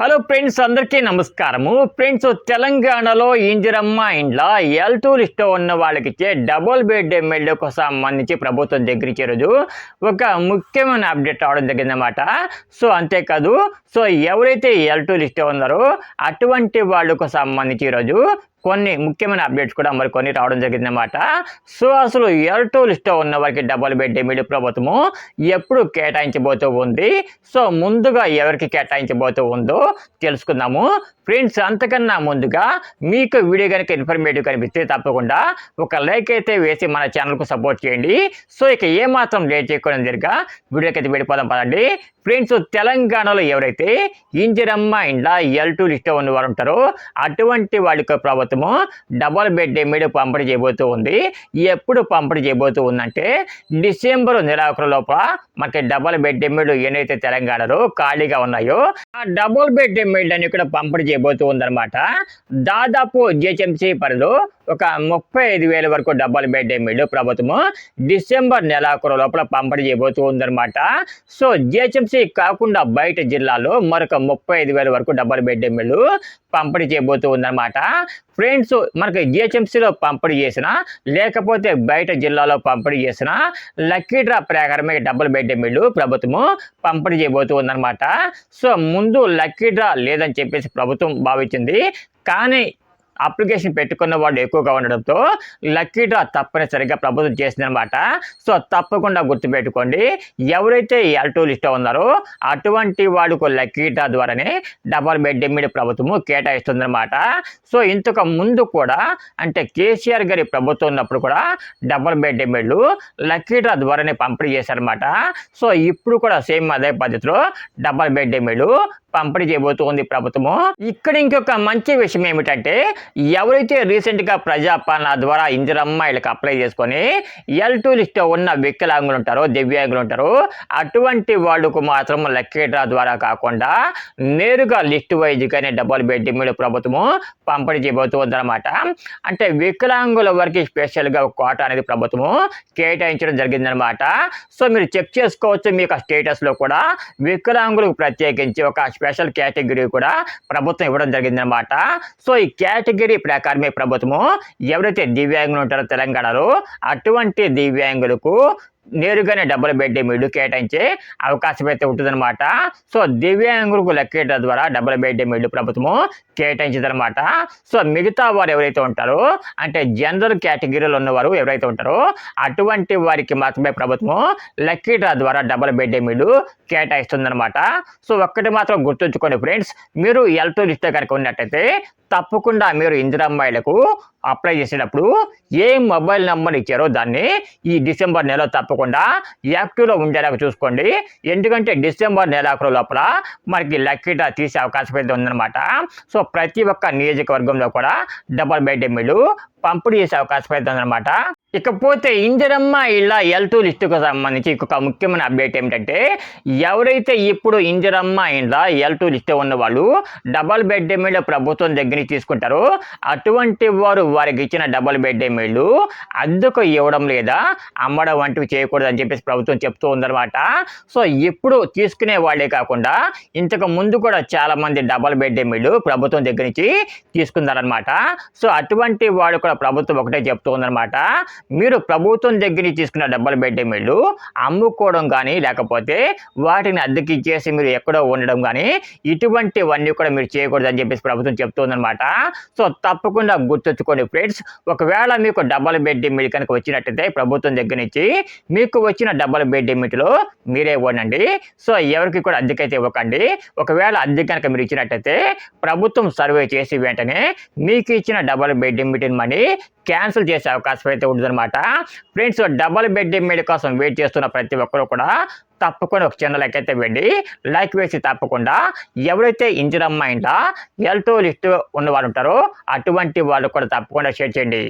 Hello friends అందరికీ నమస్కారము. Friends తెలంగాణలో ఇందిరమ్మ ఇండ్ల ఎల్ టూ లిస్ట్ ఉన్న వాళ్ళకి ఇచ్చే డబుల్ బెడ్ ఎమ్మెల్యేకు సంబంధించి ప్రభుత్వం దగ్గర ఈరోజు రోజు ఒక ముఖ్యమైన అప్డేట్ రావడం జరిగిందన్నమాట. సో అంతేకాదు సో ఎవరైతే ఎల్ టూ లిస్ట్ ఉన్నారో అటువంటి వాళ్ళకు సంబంధించి ఈరోజు కొన్ని ముఖ్యమైన అప్డేట్స్ కూడా మరి కొన్ని రావడం జరిగిందన్నమాట. సో అసలు ఎల్ టూ లిస్ట్లో ఉన్న వారికి డబుల్ బెడ్ మీడి ప్రభుత్వము ఎప్పుడు కేటాయించబోతూ ఉంది? సో ముందుగా ఎవరికి కేటాయించబోతూ ఉందో తెలుసుకుందాము. ఫ్రెండ్స్ అంతకన్నా ముందుగా మీకు వీడియో కనుక ఇన్ఫర్మేటివ్ కనిపిస్తే తప్పకుండా ఒక లైక్ అయితే వేసి మన ఛానల్కు సపోర్ట్ చేయండి. సో ఇక ఏమాత్రం లేట్ చేయకుండా జరిగా వీడియోకి అయితే వెళ్ళిపోదాం పదండి. ఫ్రెండ్స్ తెలంగాణలో ఎవరైతే ఇంజరమ్మ ఇండ్ల ఎల్ టూ లిస్ట్లో ఉన్న వారు ఉంటారో అటువంటి వాళ్ళకి ప్రభుత్వము డబల్ బెడ్ ఎమ్మెల్యే పంపిణీ చేయబోతూ ఉంది. ఎప్పుడు పంపిణీ చేయబోతూ ఉందంటే డిసెంబర్ నెలాఖరు లోపల మనకి డబల్ బెడ్ ఎమ్మెల్యే ఏనైతే తెలంగాణలో ఖాళీగా ఉన్నాయో ఆ డబుల్ బెడ్ ఎమ్మెల్యే అని కూడా పంపిణీ చేయబోతూ ఉందన్నమాట. దాదాపు జిహెచ్ఎంసీ పరిధిలో ఒక ముప్పై ఐదు వేల వరకు డబల్ బెడ్ ఎమ్మెల్యే ప్రభుత్వము డిసెంబర్ నెలాఖరు లోపల పంపిణీ చేయబోతూ ఉందన్నమాట. సో జిహెచ్ఎంసీ కాకుండా బయట జిల్లాలో మరొక ముప్పై ఐదు వేల వరకు డబల్ బెడ్ ఎమ్మెల్యే పంపిణీ చేయబోతూ ఉందన్నమాట. ఫ్రెండ్స్ మనకి జిహెచ్ఎంసీలో పంపిణీ చేసిన లేకపోతే బయట జిల్లాలో పంపిణీ చేసిన లక్కీ డ్రా ప్రకారమే డబ్బులు బెడ్ ఎమ్మెల్యే ప్రభుత్వము పంపిణీ చేయబోతూ ఉందన్నమాట. సో ముందు లక్కీ డ్రా లేదని చెప్పేసి ప్రభుత్వం భావించింది. కానీ అప్లికేషన్ పెట్టుకున్న వాళ్ళు ఎక్కువగా ఉండడంతో లక్కీ డ్రా తప్పనిసరిగా ప్రభుత్వం చేసిందనమాట. సో తప్పకుండా గుర్తుపెట్టుకోండి ఎవరైతే ఎల్ టూ లిస్ట్లో ఉన్నారో అటువంటి వాళ్ళకు లక్కీ డ్రా ద్వారానే డబల్ బెడ్ ఎమ్మిడి ప్రభుత్వము కేటాయిస్తుందన్నమాట సో ఇంతకు ముందు కూడా అంటే కేసీఆర్ గారి ప్రభుత్వం ఉన్నప్పుడు కూడా డబల్ బెడ్ ఎమ్మెల్యేలు లక్కీ డ్రా ద్వారానే పంపిణీ చేశారనమాట. సో ఇప్పుడు కూడా సేమ్ అదే పద్ధతిలో డబల్ బెడ్ ఎమ్మెల్యేలు పంపిణీ చేయబోతోంది ప్రభుత్వము. ఇక్కడ ఇంకొక మంచి విషయం ఏమిటంటే ఎవరైతే రీసెంట్గా ప్రజాపాలన ద్వారా ఇందిరమ్మ వీళ్ళకి అప్లై చేసుకొని ఎల్ టూ లిస్ట్ ఉన్న వికలాంగులు ఉంటారో దివ్యాంగులు ఉంటారో అటువంటి వాళ్ళకు మాత్రం లెక్కేట్రా ద్వారా కాకుండా నేరుగా లిస్ట్ వైజ్గానే డబుల్ బెడ్ మీద ప్రభుత్వము పంపిణీ చేయబోతుందన్నమాట. అంటే వికలాంగుల వరకు స్పెషల్గా కోట అనేది ప్రభుత్వము కేటాయించడం జరిగిందనమాట సో మీరు చెక్ చేసుకోవచ్చు మీ స్టేటస్లో కూడా వికలాంగులకు ప్రత్యేకించి ఒక స్పెషల్ కేటగిరీ కూడా ప్రభుత్వం ఇవ్వడం జరిగిందనమాట సో ఈ కేటగిరీ ప్రకారమే ప్రభుత్వము. ఎవరైతే దివ్యాంగులు ఉంటారో తెలంగాణలో అటువంటి దివ్యాంగులకు నేరుగానే డబ్బులు బెడ్ మీరు కేటాయించే అవకాశం అయితే ఉంటుందన్నమాట. సో దివ్యాంగులకు లెక్కేట ద్వారా డబ్బులు బెడ్ మీరు ప్రభుత్వము కేటాయించదనమాట సో మిగతా వారు ఎవరైతే ఉంటారో అంటే జనరల్ కేటగిరీలో ఉన్నవారు ఎవరైతే ఉంటారో అటువంటి వారికి మాత్రమే ప్రభుత్వము లక్కీ ద్వారా డబ్బులు బెడ్ మీరు కేటాయిస్తుందన్నమాట. సో ఒక్కటి మాత్రం గుర్తుంచుకోండి ఫ్రెండ్స్ మీరు ఎల్ టూ కనుక ఉన్నట్టయితే తప్పకుండా మీరు ఇందిరమ్మాయిలకు అప్లై చేసేటప్పుడు ఏ మొబైల్ నెంబర్ ఇచ్చారో దాన్ని ఈ డిసెంబర్ నెల తప్పకుండా యాక్టివ్లో ఉండేలాగా చూసుకోండి. ఎందుకంటే డిసెంబర్ నెలాఖరు లోపల మనకి లక్కీ డ్రా తీసే అవకాశం అయితే ఉందన్నమాట. సో ప్రతి ఒక్క నియోజకవర్గంలో కూడా డబల్ బెడ్ ఎమ్మెల్యే పంపిణీ చేసే అవకాశం అయితే ఉందన్నమాట. ఇకపోతే ఇందిరమ్మ ఇలా ఎల్ టూ లిస్టుకు సంబంధించి ఇంకొక ముఖ్యమైన అప్డేట్ ఏమిటంటే ఎవరైతే ఇప్పుడు ఇందిరమ్మ ఇలా ఎల్ టూ లిస్ట్ ఉన్న వాళ్ళు డబల్ బెడ్ ఎమ్మెల్యే ప్రభుత్వం దగ్గర నుంచి తీసుకుంటారో అటువంటి వారు వారికి ఇచ్చిన డబల్ బెడ్ ఎమ్మెల్యేలు అద్దెకు ఇవ్వడం లేదా అమ్మడం వంటివి చేయకూడదు అని చెప్పేసి ప్రభుత్వం చెప్తూ ఉందన్నమాట. సో ఇప్పుడు తీసుకునే వాళ్ళే కాకుండా ఇంతకు ముందు కూడా చాలామంది డబల్ బెడ్ ఎమ్మెల్యేలు ప్రభుత్వం దగ్గర నుంచి తీసుకున్నారనమాట సో అటువంటి వాడు కూడా ప్రభుత్వం ఒకటే చెప్తూ ఉందన్నమాట. మీరు ప్రభుత్వం దగ్గర నుంచి తీసుకున్న డబ్బులు బెడ్ ఎమ్మెల్యేలు అమ్ముకోవడం కానీ లేకపోతే వాటిని అద్దెకి ఇచ్చేసి మీరు ఎక్కడో ఉండడం కానీ ఇటువంటివన్నీ కూడా మీరు చేయకూడదు అని చెప్పేసి ప్రభుత్వం చెప్తుందనమాట సో తప్పకుండా గుర్తుంచుకోండి ఫ్రెండ్స్. ఒకవేళ మీకు డబల్ బెడ్ ఎమ్మిడి కనుక వచ్చినట్టయితే ప్రభుత్వం దగ్గర నుంచి మీకు వచ్చిన డబల్ బెడ్ ఎమ్మిటిలో మీరే ఉండండి. సో ఎవరికి కూడా అద్దెకైతే ఇవ్వకండి. ఒకవేళ అద్దె కనుక మీరు ఇచ్చినట్టయితే ప్రభుత్వం సర్వే చేసి వెంటనే మీకు ఇచ్చిన డబల్ బెడ్ ఎమ్మిటిని మనీ క్యాన్సిల్ చేసే అవకాశం అయితే అనమాట ఫ్రెండ్స్ డబల్ బెడ్ ఎమ్మిడి కోసం వెయిట్ చేస్తున్న ప్రతి ఒక్కరు కూడా తప్పకుండా ఒక చిన్న లైక్ అయితే వెళ్ళి లైక్ వేసి తప్పకుండా ఎవరైతే ఇంజిన్ అమ్మాయిందా ఎల్టో లిస్ట్ ఉన్నవారు ఉంటారో అటువంటి వాళ్ళు కూడా తప్పకుండా షేర్ చేయండి.